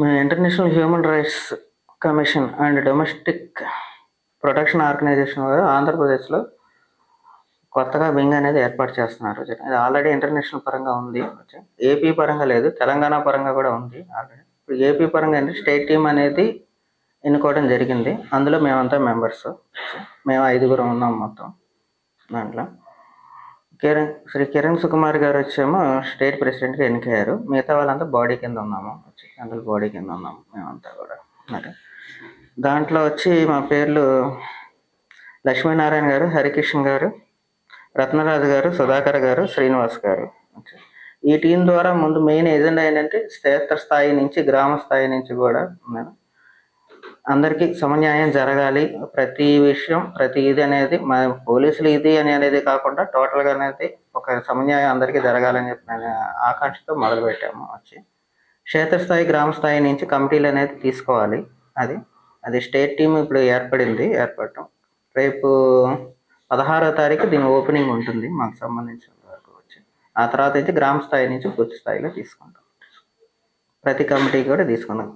మన international human rights commission and domestic protection organisation వారు ఆంధ్రప్రదేశ్లో కొత్తగా వింగ్ అనేది ఏర్పాటు చేస్తున్నారు. ఇది ఆల్రెడీ ఇంటర్నేషనల్ పరంగా ఉంది. ఏపీ పరంగా లేదు. తెలంగాణ పరంగా కూడా ఉంది ఆల్రెడీ ఇప్పుడు ఏపీ పరంగా అంటే స్టేట్ టీం అనేది ఎన్నుకోవడం జరిగింది. అందులో మేమంతా మెంబర్స్ మేము ఐదుగురం ఉన్నాం మొత్తం. దాంట్లో. కిరణ్ శ్రీ కిరణ్ సుకుమార్ గారు వచ్చేమో స్టేట్ ప్రెసిడెంట్గా ఎన్నికయ్యారు. మిగతా వాళ్ళంతా బాడీ కింద ఉన్నాము. అందరూ అందులో బాడీ కింద ఉన్నాము. మేమంతా కూడా. మరి దాంట్లో వచ్చి మా పేర్లు లక్ష్మీనారాయణ గారు హరికిషన్ గారు రత్నరాజు గారు సుధాకర్ గారు శ్రీనివాస్ గారు ఈ టీం ద్వారా ముందు మెయిన్ ఏజెండా ఏంటంటే క్షేత్ర స్థాయి నుంచి గ్రామ స్థాయి నుంచి కూడా నేను అందరికీ సమన్యాయం జరగాలి. ప్రతి విషయం ప్రతి ఇది అనేది మా పోలీసులు ఇది అని అనేది కాకుండా టోటల్గా అనేది ఒక సమన్యాయం అందరికీ జరగాలని చెప్పి నేను ఆకాంక్షతో మొదలుపెట్టాము. వచ్చి క్షేత్రస్థాయి గ్రామ స్థాయి నుంచి కమిటీలు అనేది తీసుకోవాలి. అది అది స్టేట్ టీం ఇప్పుడు ఏర్పడింది ఏర్పడటం. రేపు పదహారో తారీఖు దీని ఓపెనింగ్ ఉంటుంది మాకు సంబంధించిన వరకు వచ్చి. ఆ తర్వాత అయితే గ్రామ స్థాయి నుంచి పూర్తి స్థాయిలో తీసుకుంటాం. ప్రతి కమిటీ కూడా తీసుకున్నాం.